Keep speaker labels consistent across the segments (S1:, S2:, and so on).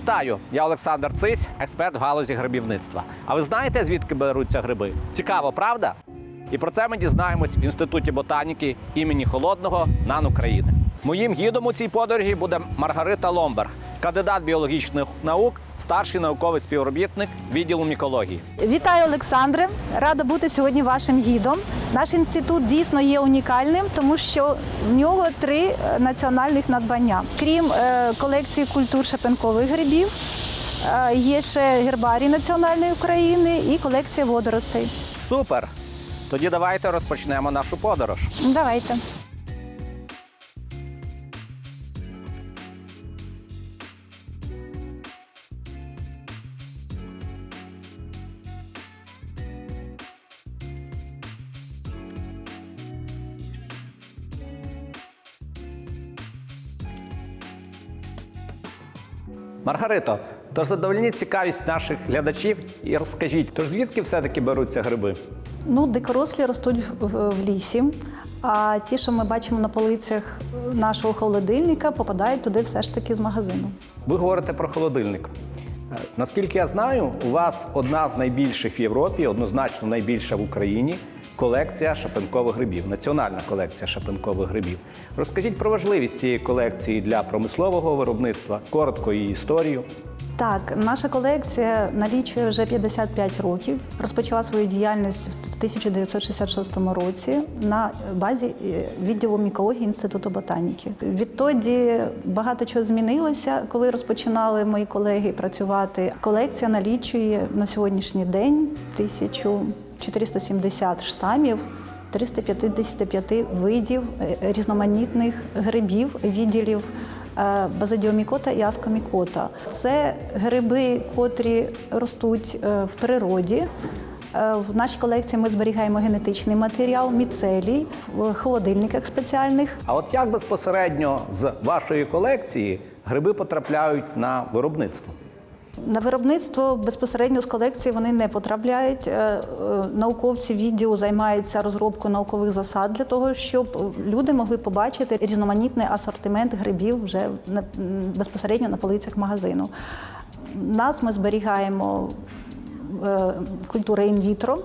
S1: Вітаю! Я Олександр Цись, експерт в галузі грибівництва. А ви знаєте, звідки беруться гриби? Цікаво, правда? І про це ми дізнаємось в інституті ботаніки імені Холодного НАН України. Моїм гідом у цій подорожі буде Маргарита Ломберг, кандидат біологічних наук, старший науковий співробітник відділу мікології.
S2: Вітаю, Олександре! Рада бути сьогодні вашим гідом. Наш інститут дійсно є унікальним, тому що в нього три е, національних надбання. Крім е, колекції культур шапенкових грибів, е, є ще гербарій національної України і колекція водоростей.
S1: Супер! Тоді давайте розпочнемо нашу подорож.
S2: Давайте.
S1: Маргарито, то задовольніть цікавість наших глядачів і розкажіть, тож звідки все-таки беруться гриби?
S2: Ну, дикорослі ростуть в лісі, а ті, що ми бачимо на полицях нашого холодильника, попадають туди все ж таки з магазину.
S1: Ви говорите про холодильник. Е, Наскільки я знаю, у вас одна з найбільших в Європі, однозначно найбільша в Україні колекція шапенкових грибів, національна колекція шапенкових грибів. Розкажіть про важливість цієї колекції для промислового виробництва, коротко її історію.
S2: Так, наша колекція налічує вже 55 років. Розпочала свою діяльність в 1966 році на базі е, відділу мікології Інституту ботаніки. Відтоді багато чого змінилося. Коли розпочинали мої колеги працювати, колекція налічує на сьогоднішній день 1470 штамів. 355 видів е, різноманітних грибів, відділів е, базидіомікота і аскомікота. Це гриби, котрі ростуть е, в природі. В нашій колекції ми зберігаємо генетичний матеріал, міцелій в холодильниках спеціальних.
S1: А от як безпосередньо з вашої колекції гриби потрапляють на виробництво?
S2: На виробництво безпосередньо з колекції вони не потрапляють. Е, е, Науковці відділу займаються розробкою наукових засад для того, щоб люди могли побачити різноманітний асортимент грибів вже безпосередньо на полицях магазину. Нас ми зберігаємо е, культури інвітро,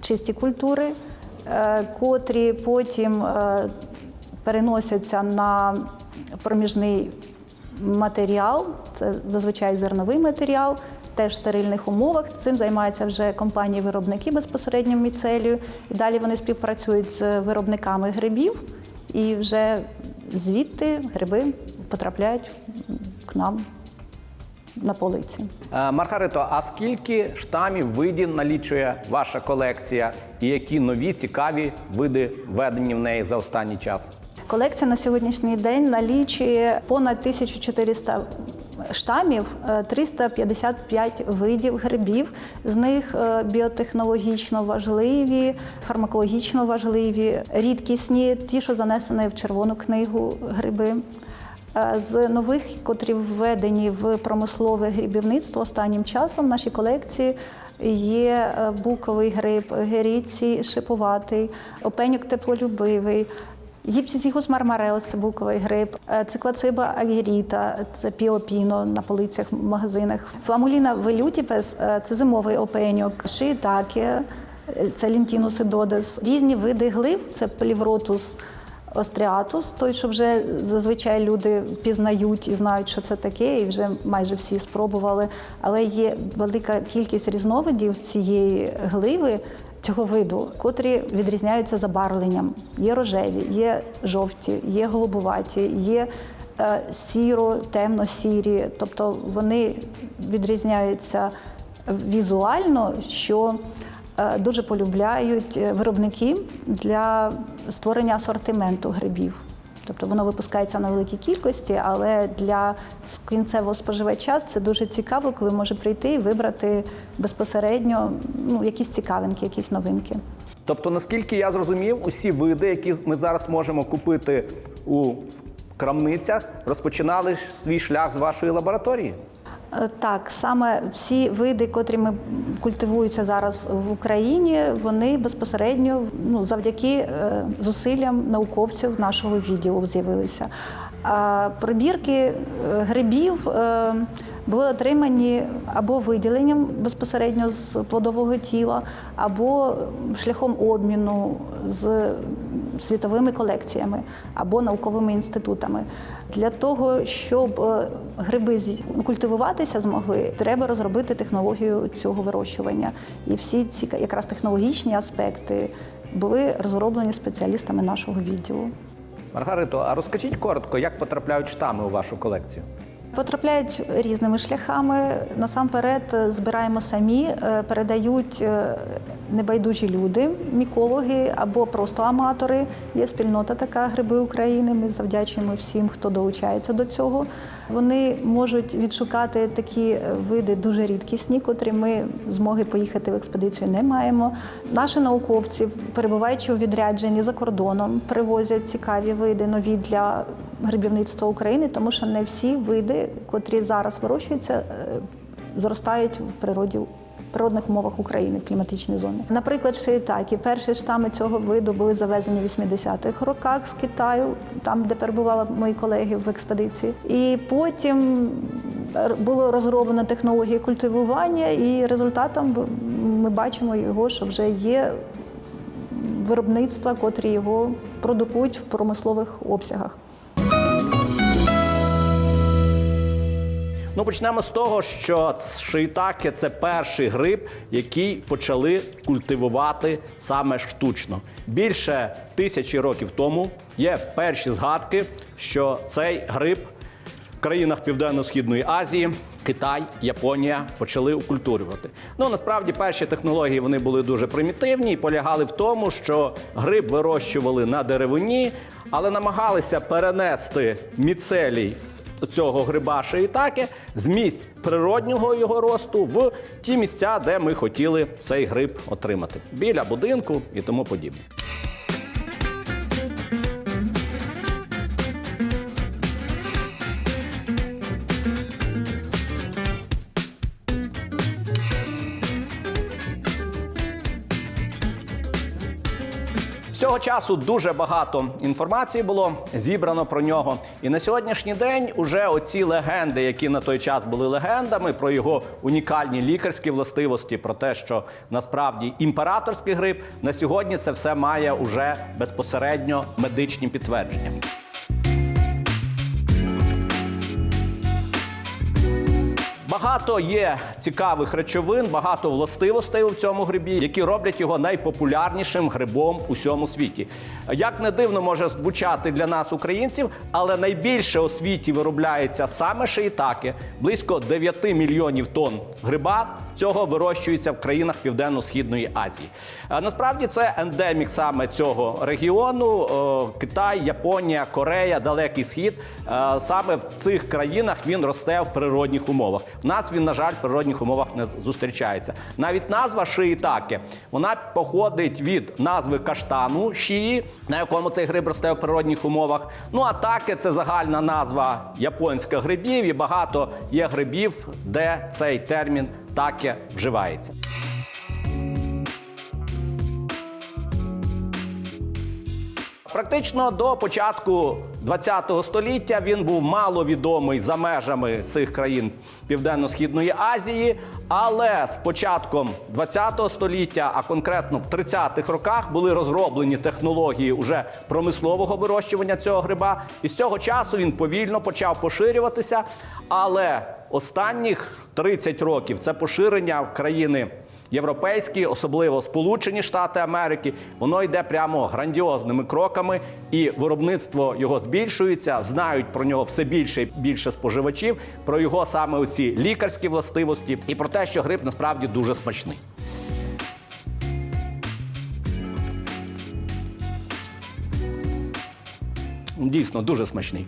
S2: чисті культури, котрі потім переносяться на проміжний матеріал, це зазвичай зерновий матеріал, теж в стерильних умовах. Цим займаються вже компанії-виробники безпосередньо міцелію. І далі вони співпрацюють з виробниками грибів, і вже звідти гриби потрапляють к нам на полиці.
S1: Е, Маргарито, а скільки штамів видів налічує ваша колекція, і які нові цікаві види введені в неї за останній час?
S2: Колекція на сьогоднішній день налічує понад 1400 штамів, е, 355 видів грибів. З них е, біотехнологічно важливі, фармакологічно важливі, рідкісні, ті, що занесені в червону книгу гриби. Е, З нових, котрі введені в промислове грибівництво останнім часом в нашій колекції є е, буковий гриб, геріці шиповатий, опеньок теплолюбивий. Гіпсісіхус мармареус це буковий гриб, е, циклоциба агеріта, це піопіно на полицях в магазинах. Фламуліна велютіпес е, це зимовий опеньок, шиїтаке, е, це лінтінус ідодес. Різні види глив, це плівротус остріатус, той, що вже зазвичай люди пізнають і знають, що це таке, і вже майже всі спробували. Але є велика кількість різновидів цієї гливи. Цього виду, котрі відрізняються забарвленням. Є рожеві, є жовті, є голубуваті, є е, сіро, темно-сірі. Тобто вони відрізняються візуально, що е, дуже полюбляють е, виробники для створення асортименту грибів. Тобто воно випускається на великій кількості, але для кінцевого споживача це дуже цікаво, коли може прийти і вибрати безпосередньо ну, якісь цікавинки, якісь новинки.
S1: Тобто, наскільки я зрозумів, усі види, які ми зараз можемо купити у крамницях, розпочинали свій шлях з вашої лабораторії?
S2: Е, Так, саме всі види, котрі ми культивуються зараз в Україні, вони безпосередньо ну, завдяки е, зусиллям науковців нашого відділу з'явилися. А прибірки е, грибів е, були отримані або виділенням безпосередньо з плодового тіла, або шляхом обміну з світовими колекціями або науковими інститутами. Для того, щоб е, гриби культивуватися змогли, треба розробити технологію цього вирощування. І всі ці якраз технологічні аспекти були розроблені спеціалістами нашого відділу.
S1: Маргарито, а розкажіть коротко, як потрапляють штами у вашу колекцію?
S2: Потрапляють різними шляхами. Насамперед е, збираємо самі, е, передають е, небайдужі люди, мікологи або просто аматори. Є спільнота така гриби України. Ми завдячуємо всім, хто долучається до цього. Вони можуть відшукати такі е, види дуже рідкісні, котрі ми змоги поїхати в експедицію не маємо. Наші науковці, перебуваючи у відрядженні за кордоном, привозять цікаві види нові для грибівництва України, тому що не всі види, котрі зараз вирощуються, е, зростають в природі. Природних умовах України в кліматичній зоні. Наприклад, шиїтакі. Перші штами цього виду були завезені в 80-х роках з Китаю, там, де перебували мої колеги в експедиції. І потім було розроблено технології культивування, і результатом ми бачимо його, що вже є виробництва, котрі його продукують в промислових обсягах.
S1: Ну, почнемо з того, що шиїтаке – це перший гриб, який почали культивувати саме штучно. Більше тисячі років тому є перші згадки, що цей гриб в країнах Південно-Східної Азії, Китай, Японія почали окультурювати. Ну насправді перші технології вони були дуже примітивні і полягали в тому, що гриб вирощували на деревині, але намагалися перенести міцелій цього гриба шиїтаке з місць природнього його росту в ті місця, де ми хотіли цей гриб отримати біля будинку і тому подібне. З часу дуже багато інформації було зібрано про нього. І на сьогоднішній день уже оці легенди, які на той час були легендами, про його унікальні лікарські властивості, про те, що насправді імператорський гриб на сьогодні це все має уже безпосередньо медичні підтвердження. Багато є цікавих речовин, багато властивостей у цьому грибі, які роблять його найпопулярнішим грибом у всьому світі. Як не дивно може звучати для нас, українців, але найбільше у світі виробляється саме шиїтаки Близько 9 мільйонів тонн гриба цього вирощується в країнах Південно-Східної Азії. Насправді це ендемік саме цього регіону: Китай, Японія, Корея, Далекий Схід. Е, Саме в цих країнах він росте в природних умовах. В нас він, на жаль, в природних умовах не зустрічається. Навіть назва шиїтаке, вона походить від назви каштану шиї, на якому цей гриб росте в природних умовах. Ну а таке це загальна назва японська грибів, і багато є грибів, де цей термін таке вживається. Практично до початку ХХ століття він був маловідомий за межами цих країн Південно-Східної Азії. Але з початком ХХ століття, а конкретно в 30-х роках, були розроблені технології уже промислового вирощування цього гриба. І з цього часу він повільно почав поширюватися. Але останніх 30 років це поширення в країни європейські, особливо Сполучені Штати Америки, воно йде прямо грандіозними кроками, і виробництво його збільшується. Знають про нього все більше і більше споживачів, про його саме оці лікарські властивості, і про те, що гриб насправді дуже смачний. Дійсно, дуже смачний.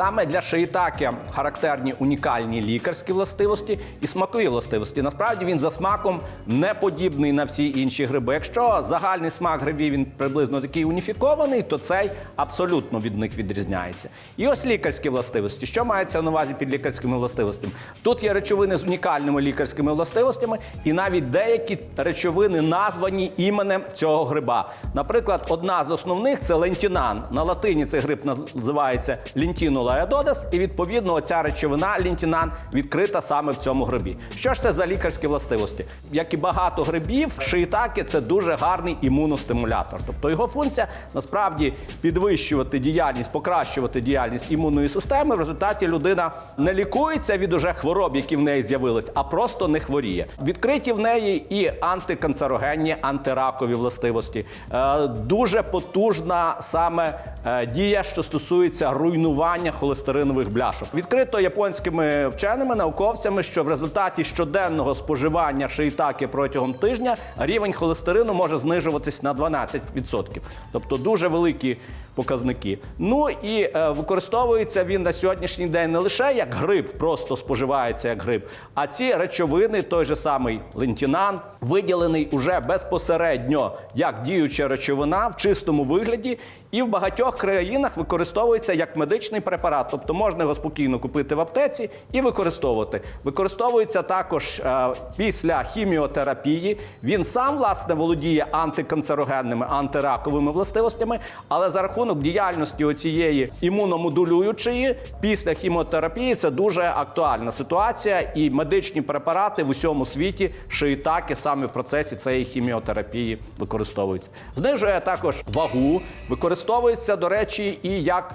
S1: Саме для шиїтаки характерні унікальні лікарські властивості і смакові властивості. Насправді він за смаком не подібний на всі інші гриби. Якщо загальний смак грибів він приблизно такий уніфікований, то цей абсолютно від них відрізняється. І ось лікарські властивості. Що мається на увазі під лікарськими властивостями? Тут є речовини з унікальними лікарськими властивостями, і навіть деякі речовини названі іменем цього гриба. Наприклад, одна з основних це лентінан. На латині цей гриб називається лінтінула едодес, і відповідно оця речовина лінтінан відкрита саме в цьому грибі. Що ж це за лікарські властивості? Як і багато грибів, шиїтаки це дуже гарний імуностимулятор. Тобто його функція насправді підвищувати діяльність, покращувати діяльність імунної системи. В результаті людина не лікується від уже хвороб, які в неї з'явились, а просто не хворіє. Відкриті в неї і антиканцерогенні, антиракові властивості. Е, Дуже потужна саме е, дія, що стосується руйнування холестеринових бляшок. Відкрито японськими вченими науковцями, що в результаті щоденного споживання шиїтаки протягом тижня рівень холестерину може знижуватись на 12%. Тобто дуже великі показники. Ну і е, використовується він на сьогоднішній день не лише як гриб, просто споживається як гриб, а ці речовини, той же самий лентінан, виділений уже безпосередньо як діюча речовина в чистому вигляді, і в багатьох країнах використовується як медичний препарат. Тобто можна його спокійно купити в аптеці і використовувати. Використовується також е, після хіміотерапії. Він сам власне володіє антиканцерогенними, антираковими властивостями, але за рахунок діяльності оцієї імуномодулюючої після хіміотерапії це дуже актуальна ситуація, і медичні препарати в усьому світі шиїтаки саме в процесі цієї хіміотерапії використовуються. Знижує також вагу, використовується, до речі, і як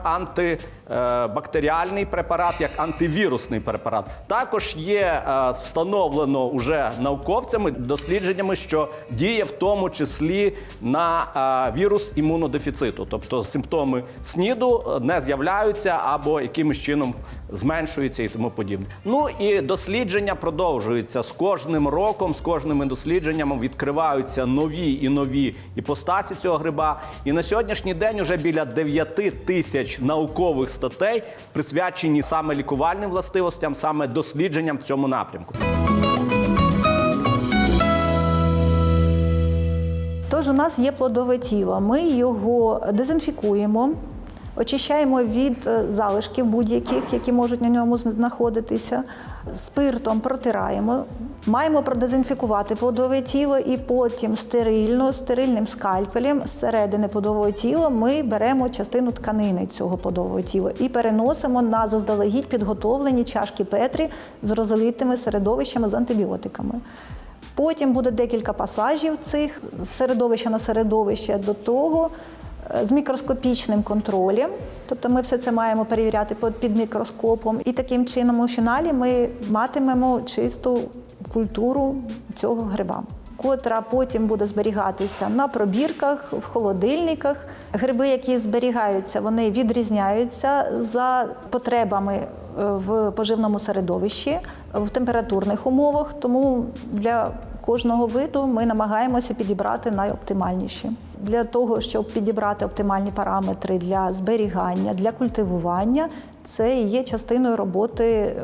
S1: антибактеріальний препарат, як антивірусний препарат. Також є е, встановлено уже науковцями дослідженнями, що діє в тому числі на е, вірус імунодефіциту, тобто симптоми СНІДу е, не з'являються або якимось чином зменшуються і тому подібне. Ну і дослідження продовжуються з кожним роком, з кожними дослідженнями відкриваються нові і нові іпостасі цього гриба. І на сьогоднішній день вже біля 9 тисяч наукових статей присвячені саме лікувальним властивостям, саме дослідженням в цьому напрямку.
S2: Тож у нас є плодове тіло. Ми його дезінфікуємо, очищаємо від е, залишків будь-яких, які можуть на ньому знаходитися. Спиртом протираємо. Маємо продезінфікувати плодове тіло і потім стерильно, стерильним скальпелем з середини плодового тіла ми беремо частину тканини цього плодового тіла і переносимо на заздалегідь підготовлені чашки Петрі з розлитими середовищами з антибіотиками. Потім буде декілька пасажів цих середовища на середовище до того з мікроскопічним контролем. Тобто ми все це маємо перевіряти під- під мікроскопом. І таким чином у фіналі ми матимемо чисту культуру цього гриба. Котра потім буде зберігатися на пробірках, в холодильниках. Гриби, які зберігаються, вони відрізняються за потребами е, в поживному середовищі, в температурних умовах. Тому для кожного виду ми намагаємося підібрати найоптимальніші. Для того, щоб підібрати оптимальні параметри для зберігання, для культивування, це є частиною роботи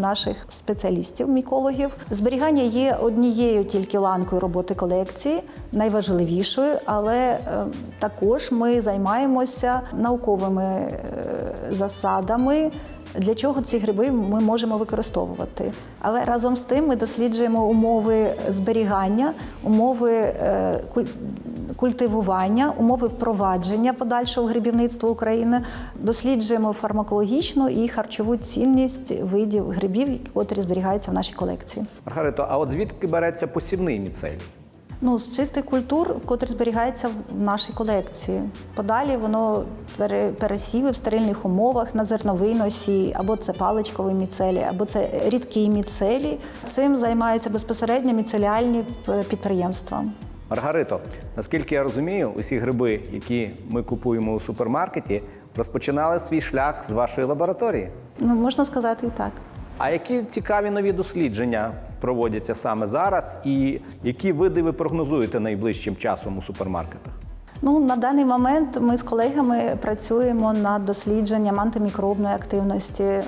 S2: наших спеціалістів, мікологів. Зберігання є однією тільки ланкою роботи колекції, найважливішою, але ем, також ми займаємося науковими е, засадами. Для чого ці гриби ми можемо використовувати? Але разом з тим ми досліджуємо умови зберігання, умови е, культивування, умови впровадження подальшого грибівництва України. Досліджуємо фармакологічну і харчову цінність видів грибів, котрі зберігаються в нашій колекції.
S1: Маргарито, а от звідки береться посівний міцелій?
S2: Ну, з чистих культур, котрі зберігаються в нашій колекції. Подалі воно пере- пересіви в стерильних умовах на зерновий носій, або це паличковий міцелій, або це рідкий міцелій. Цим займаються безпосередньо міцеліальні підприємства.
S1: Маргарито, наскільки я розумію, усі гриби, які ми купуємо у супермаркеті, розпочинали свій шлях з вашої лабораторії.
S2: Ну, можна сказати і так.
S1: А які цікаві нові дослідження проводяться саме зараз, і які види ви прогнозуєте найближчим часом у супермаркетах?
S2: Ну на даний момент ми з колегами працюємо над дослідженням антимікробної активності е,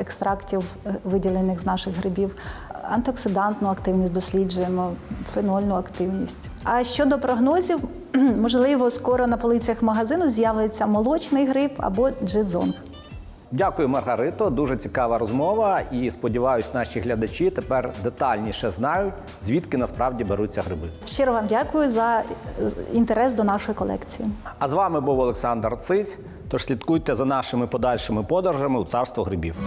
S2: екстрактів, е, виділених з наших грибів. Антиоксидантну активність досліджуємо, фенольну активність. А щодо прогнозів, можливо, скоро на полицях магазину з'явиться молочний гриб або джедзонг.
S1: Дякую, Маргарито. Дуже цікава розмова. І сподіваюсь, наші глядачі тепер детальніше знають, звідки насправді беруться гриби.
S2: Щиро вам дякую за е, інтерес до нашої колекції.
S1: А з вами був Олександр Циць. Тож слідкуйте за нашими подальшими подорожами у царство грибів.